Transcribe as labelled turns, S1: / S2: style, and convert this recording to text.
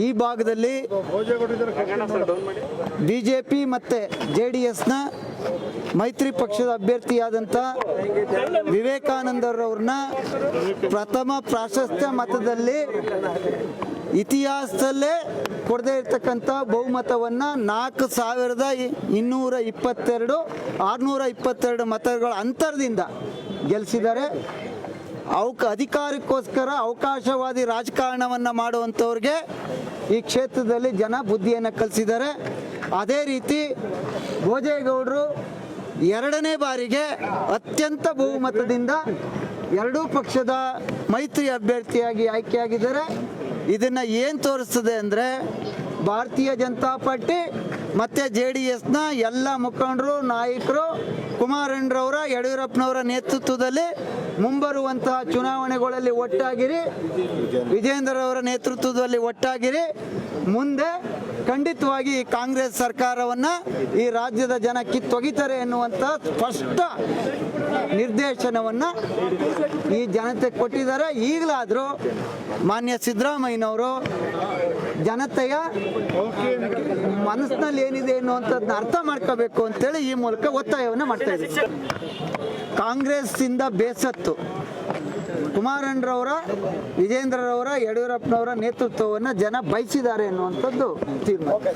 S1: ಈ ಭಾಗದಲ್ಲಿ B J P ಮತ್ತು ಜೆ ಡಿ ಎಸ್ನ ಮೈತ್ರಿ ಪಕ್ಷದ ಅಭ್ಯರ್ಥಿಯಾದಂಥ ವಿವೇಕಾನಂದರವ್ರನ್ನ ಪ್ರಥಮ ಪ್ರಾಶಸ್ತ್ಯ ಮತದಲ್ಲಿ ಇತಿಹಾಸದಲ್ಲೇ ಕೊಡದೇ ಇರತಕ್ಕಂಥ ಬಹುಮತವನ್ನು ನಾಲ್ಕು ಸಾವಿರದ ಇನ್ನೂರ ಇಪ್ಪತ್ತೆರಡು, ಆರುನೂರ ಇಪ್ಪತ್ತೆರಡು ಮತಗಳ ಅಂತರದಿಂದ ಗೆಲ್ಲಿಸಿದ್ದಾರೆ ಅವಕ ಅಧಿಕಾರಕ್ಕೋಸ್ಕರ ಅವಕಾಶವಾದಿ ರಾಜಕಾರಣವನ್ನು ಮಾಡುವಂಥವ್ರಿಗೆ ಈ ಕ್ಷೇತ್ರದಲ್ಲಿ ಜನ ಬುದ್ಧಿಯನ್ನು ಕಲಿಸಿದ್ದಾರೆ. ಅದೇ ರೀತಿ ಭೋಜೇಗೌಡರು ಎರಡನೇ ಬಾರಿಗೆ ಅತ್ಯಂತ ಬಹುಮತದಿಂದ ಎರಡೂ ಪಕ್ಷದ ಮೈತ್ರಿ ಅಭ್ಯರ್ಥಿಯಾಗಿ ಆಯ್ಕೆಯಾಗಿದ್ದಾರೆ. ಇದನ್ನು ಏನು ತೋರಿಸ್ತದೆ ಅಂದರೆ ಭಾರತೀಯ ಜನತಾ ಪಾರ್ಟಿ ಮತ್ತು ಜೆ ಡಿ ಎಸ್ನ ಎಲ್ಲ ಮುಖಂಡರು, ನಾಯಕರು ಕುಮಾರಣ್ಣರವರ ಯಡಿಯೂರಪ್ಪನವರ ನೇತೃತ್ವದಲ್ಲಿ ಮುಂಬರುವಂತಹ ಚುನಾವಣೆಗಳಲ್ಲಿ ಒಟ್ಟಾಗಿರಿ ವಿಜೇಂದ್ರ ಅವರ ನೇತೃತ್ವದಲ್ಲಿ ಒಟ್ಟಾಗಿರಿ. ಮುಂದೆ ಖಂಡಿತವಾಗಿ ಕಾಂಗ್ರೆಸ್ ಸರ್ಕಾರವನ್ನು ಈ ರಾಜ್ಯದ ಜನ ಕಿತ್ತೊಗಿತಾರೆ ಎನ್ನುವಂಥ ಸ್ಪಷ್ಟ ನಿರ್ದೇಶನವನ್ನು ಈ ಜನತೆ ಕೊಟ್ಟಿದ್ದಾರೆ. ಈಗಲಾದರೂ ಮಾನ್ಯ ಸಿದ್ದರಾಮಯ್ಯನವರು ಜನತೆಯ ಮನಸ್ಸಿನಲ್ಲಿ ಏನಿದೆ ಅನ್ನುವಂಥದ್ದನ್ನ ಅರ್ಥ ಮಾಡ್ಕೋಬೇಕು ಅಂತೇಳಿ ಈ ಮೂಲಕ ಒತ್ತಾಯವನ್ನು ಮಾಡ್ತಾ ಇದ್ದೀವಿ. ಕಾಂಗ್ರೆಸ್ಸಿಂದ ಬೇಸತ್ತು. ಕುಮಾರಣ್ಣರವರ, ವಿಜೇಂದ್ರರವರ, ಯಡಿಯೂರಪ್ಪನವರ ನೇತೃತ್ವವನ್ನು ಜನ ಬಯಸಿದ್ದಾರೆ ಅನ್ನುವಂಥದ್ದು ತೀರ್ಮಾನ.